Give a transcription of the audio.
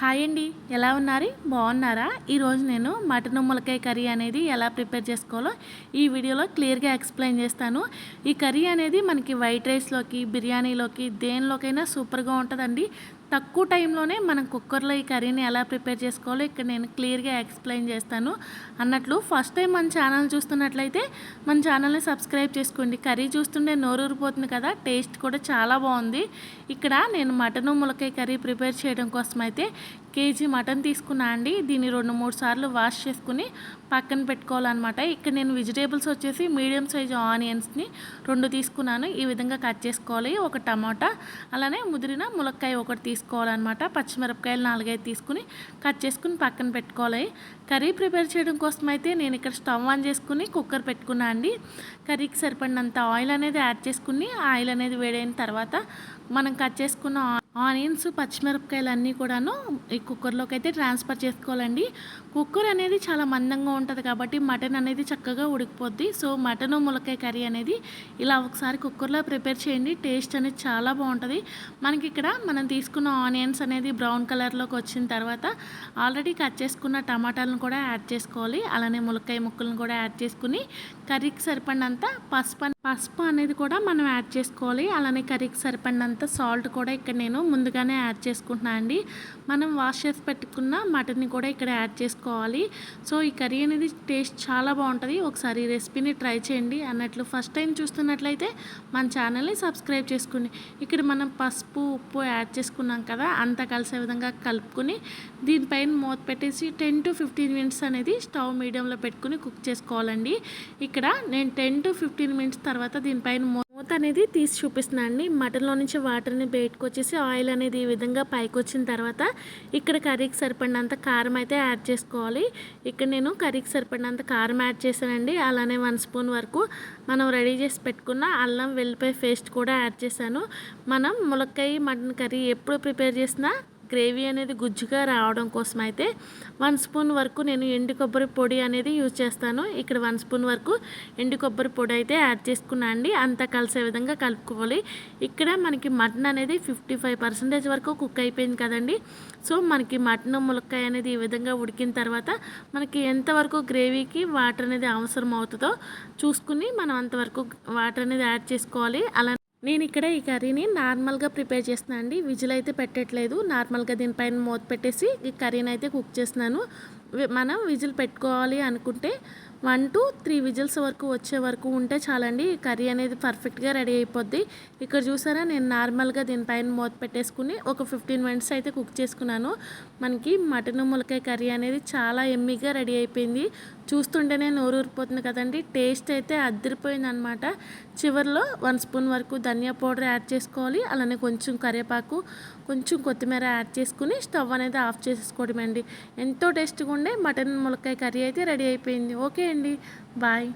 Hi అండి. ఎలా ఉన్నారు? బాగున్నారా? ఈరోజు నేను మటన్ ములకాయ కర్రీ అనేది ఎలా ప్రిపేర్ చేసుకోవాలో ఈ వీడియోలో క్లియర్గా ఎక్స్ప్లెయిన్ చేస్తాను. ఈ కర్రీ అనేది మనకి వైట్ రైస్లోకి బిర్యానీలోకి దేనిలోకైనా సూపర్గా ఉంటుందండి. తక్కువ టైంలోనే మనం కుక్కర్లో ఈ కర్రీని ఎలా ప్రిపేర్ చేసుకోవాలో ఇక్కడ నేను క్లియర్గా ఎక్స్ప్లెయిన్ చేస్తాను. అన్నట్లు ఫస్ట్ టైం మన ఛానల్ చూస్తున్నట్లయితే మన ఛానల్ని సబ్స్క్రైబ్ చేసుకోండి. కర్రీ చూస్తుంటే నోరూరిపోతుంది కదా టేస్ట్ కూడా చాలా బాగుంది. ఇక్కడ నేను మటన్ ములకాయ కర్రీ ప్రిపేర్ చేయడం కోసం అయితే కేజీ మటన్ తీసుకున్నా అండి. దీన్ని రెండు మూడు సార్లు వాష్ చేసుకుని పక్కన పెట్టుకోవాలన్నమాట. ఇక్కడ నేను వెజిటేబుల్స్ వచ్చేసి మీడియం సైజ్ ఆనియన్స్ని రెండు తీసుకున్నాను. ఈ విధంగా కట్ చేసుకోవాలి. ఒక టమాటా అలానే ముదిరిన ములక్కాయ ఒకటి తీసుకోవాలన్నమాట. పచ్చిమిరపకాయలు నాలుగైదు తీసుకుని కట్ చేసుకుని పక్కన పెట్టుకోవాలి. కర్రీ ప్రిపేర్ చేయడం కోసం అయితే నేను ఇక్కడ స్టవ్ ఆన్ చేసుకుని కుక్కర్ పెట్టుకున్నా అండి. కర్రీకి సరిపడినంత ఆయిల్ అనేది యాడ్ చేసుకుని ఆయిల్ అనేది వేడైన తర్వాత మనం కట్ చేసుకున్న ఆనియన్స్ పచ్చిమిరపకాయలు అన్నీ కూడాను ఈ కుక్కర్లోకి అయితే ట్రాన్స్ఫర్ చేసుకోవాలండి. కుక్కర్ అనేది చాలా మందంగా ఉంటుంది కాబట్టి మటన్ అనేది చక్కగా ఉడికిపోద్ది. సో మటన్ ములకాయ కర్రీ అనేది ఇలా ఒకసారి కుక్కర్లో ప్రిపేర్ చేయండి. టేస్ట్ అనేది చాలా బాగుంటుంది. మనకి ఇక్కడ మనం తీసుకున్న ఆనియన్స్ అనేది బ్రౌన్ కలర్లోకి వచ్చిన తర్వాత ఆల్రెడీ కట్ చేసుకున్న టమాటాలను కూడా యాడ్ చేసుకోవాలి. అలానే ములక్కాయ ముక్కలను కూడా యాడ్ చేసుకుని కర్రీకి సరిపడినంత పసుపు పసుపు అనేది కూడా మనం యాడ్ చేసుకోవాలి. అలానే కర్రీకి సరిపడినంత సాల్ట్ కూడా ఇక్కడ నేను ముందుగానే యాడ్ చేసుకుంటున్నాను అండి. మనం వాష్ చేసి పెట్టుకున్న మటన్ని కూడా ఇక్కడ యాడ్ చేసుకోవాలి. సో ఈ కర్రీ అనేది టేస్ట్ చాలా బాగుంటుంది. ఒకసారి రెసిపీని ట్రై చేయండి. అన్నట్లు ఫస్ట్ టైం చూస్తున్నట్లయితే మన ఛానల్ని సబ్స్క్రైబ్ చేసుకోండి. ఇక్కడ మనం పసుపు ఉప్పు యాడ్ చేసుకున్నాం కదా అంతా కలిసే విధంగా కలుపుకొని దీనిపైన మూత పెట్టేసి టెన్ టు ఫిఫ్టీన్ మినిట్స్ అనేది స్టవ్ మీడియంలో పెట్టుకుని కుక్ చేసుకోవాలండి. ఇక్కడ నేను టెన్ టు ఫిఫ్టీన్ మినిట్స్ తర్వాత దీనిపైన మూత అనేది తీసి చూపిస్తున్నాను అండి. మటన్లో నుంచి వాటర్ని బయటకు వచ్చేసి ఆయిల్ అనేది ఈ విధంగా పైకి వచ్చిన తర్వాత ఇక్కడ కర్రీకి సరిపడినంత కారం అయితే యాడ్ చేసుకోవాలి. ఇక్కడ నేను కర్రీకి సరిపడినంత కారం యాడ్ చేశానండి. అలానే వన్ స్పూన్ వరకు మనం రెడీ చేసి పెట్టుకున్న అల్లం వెల్లిపాయ పేస్ట్ కూడా యాడ్ చేశాను. మనం ములక్కాయ మటన్ కర్రీ ఎప్పుడు ప్రిపేర్ చేసినా గ్రేవీ అనేది గుజ్జుగా రావడం కోసం అయితే వన్ స్పూన్ వరకు నేను ఎండు కొబ్బరి పొడి అనేది యూజ్ చేస్తాను. ఇక్కడ వన్ స్పూన్ వరకు ఎండు కొబ్బరి పొడి అయితే యాడ్ చేసుకున్నా అండి. అంతా కలిసే విధంగా కలుపుకోవాలి. ఇక్కడ మనకి మటన్ అనేది ఫిఫ్టీ ఫైవ్ పర్సెంటేజ్ వరకు కుక్ అయిపోయింది కదండి. సో మనకి మటన్ ములక్కాయ అనేది ఈ విధంగా ఉడికిన తర్వాత మనకి ఎంతవరకు గ్రేవీకి వాటర్ అనేది అవసరం అవుతుందో చూసుకుని మనం అంతవరకు వాటర్ అనేది యాడ్ చేసుకోవాలి. అలా నేను ఇక్కడ ఈ కర్రీని నార్మల్గా ప్రిపేర్ చేస్తున్నాను అండి. విజిల్ అయితే పెట్టట్లేదు. నార్మల్గా దీనిపైన మూత పెట్టేసి ఈ కర్రీని అయితే కుక్ చేస్తున్నాను. మనం విజిల్ పెట్టుకోవాలి అనుకుంటే వన్ టు త్రీ విజిల్స్ వరకు వచ్చే వరకు ఉంటే చాలండి. కర్రీ అనేది పర్ఫెక్ట్గా రెడీ అయిపోద్ది. ఇక్కడ చూసారా నేను నార్మల్గా దీనిపైన మూత పెట్టేసుకుని ఒక ఫిఫ్టీన్ మినిట్స్ అయితే కుక్ చేసుకున్నాను. మనకి మటన్ ములకాయ కర్రీ అనేది చాలా ఎమ్మిగా రెడీ అయిపోయింది. చూస్తుంటేనే నోరూరిపోతుంది కదండి. టేస్ట్ అయితే అద్దరిపోయింది అనమాట చివరిలో వన్ స్పూన్ వరకు ధనియా పౌడర్ యాడ్ చేసుకోవాలి. అలానే కొంచెం కరివేపాకు కొంచెం కొత్తిమీర యాడ్ చేసుకుని స్టవ్ అనేది ఆఫ్ చేసేసుకోవడం అండి ఎంతో టేస్ట్గా ఉండే మటన్ ములక్కాయ కర్రీ అయితే రెడీ అయిపోయింది. ఓకే. చేయండి బాయ్.